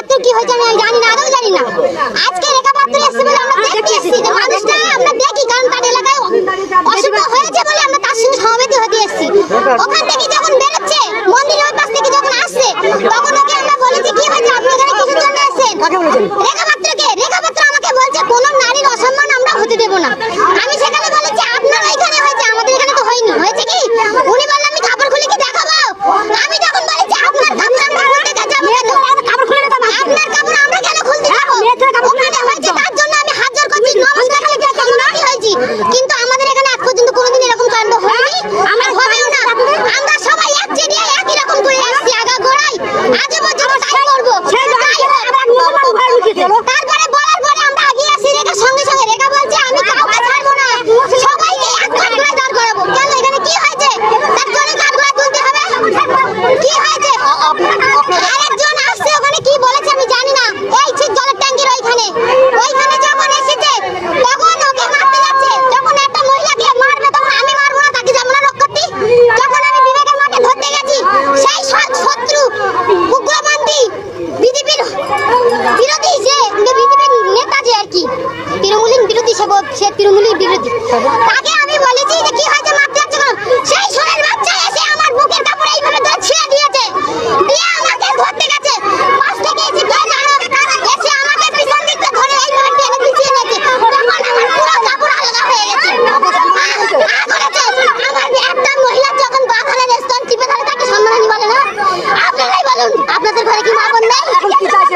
পাত্র কি হয়েছে আমি জানি না আদৌ জানি না। আজকে রেখা পাত্র এসেছে বলে আমরা দেখতে এসেছি যে মানুষটা আমরা দেখি কারণ তার এলাকায় অসুখ হয়েছে বলে আমরা তার সঙ্গে সহমতি হতে এসেছি। ওখান থেকে যখন বেরোচ্ছে মন্দিরের ওই পাশ থেকে যখন আসছে তখন ওকে আমরা বলেছি কি হয়েছে? আপনি এখানে কিছু জন্য এসেছেন রেখা পাত্রকে রেখা পাত্র আমাকে বলছে কোন নারীর অসম্মান আমরা হতে দেব না আমি সেখানে বলেছি আপনার ওইখানে হয়েছে আমাদের এখানে তো হয়নি হয়েছে কি উনি বললেন আমি কাপড় খুলে কি দেখাবো আমি তখন বলেছি আপনার কাপড় আমরা খুলতে যাব কেন কাপড় খুলে দেখাবো আপনার কাপড় আমরা কেন খুলতে যাব ওখানে হয়েছে তার জন্য আমি হাত জোর করছি নমস্কার খালি দিয়ে সম্মানই হয়েছি কিন্তু আমাদের এখানে আজ পর্যন্ত কোনোদিন এরকম কাণ্ড হয়নি আমরা হবেও না আমরা সবাই এক চেরিয়ে একই রকম করে আসছি আগা গোড়াই আজ পর্যন্ত তাই করব তাই হোক। তারপরে বলার পরে আমরা আগিয়ে আসি রেখার সঙ্গে সঙ্গে রেখা বলছে আমি কাউকে ছাড়বো না সবাইকে এক কাঠ করে দাঁড় করাবো কেন এখানে কি হয়েছে তার জন্য কাঠ করে তুলতে হবে কি হয়েছে আরেকজন আসছে ওখানে কি বলেছে আমি জানি না এই ঠিক জলের ট্যাঙ্কির ওইখানে ওইখানে যখন এসেছে তখন ওকে মারতে যাচ্ছে যখন একটা মহিলাকে মারবে তখন আমি মারবো না তাকে যাব না রক্ষার্থী যখন আমি বিবেকের মাঠে ধরতে গেছি সেই সৎ শত্রু উগ্রপন্থী বিজেপির বিরোধী যে বিজেপির নেতা যে আর কি তৃণমূলের বিরোধী সে বল- সে তৃণমূলের বিরোধী তাকে আমি বলেছি যে কি হয়েছে মারতে যাচ্ছে সেই সোরের বাচ্চা এসে আমার বুকের কাপড় এইভাবে ধরে ছিঁড়ে দিয়েছে। দিয়ে আমাকে ধরতে গেছে। পাশ থেকে এসে কে জানো এসে আমাকে পিছন দিকটা ধরে এইভাবে টেনে পিছিয়ে নিয়েছে তখন আমার পুরো কাপড় আলগা হয়ে গেছে। আমার একটা মহিলা যখন বাঁধালে রেস্তন টিপে ধরে তাকে সম্মানী বলে না? আপনারাই বলুন আপনাদের ঘরে কি মা বোন নেই? মানে আমি চাইছি,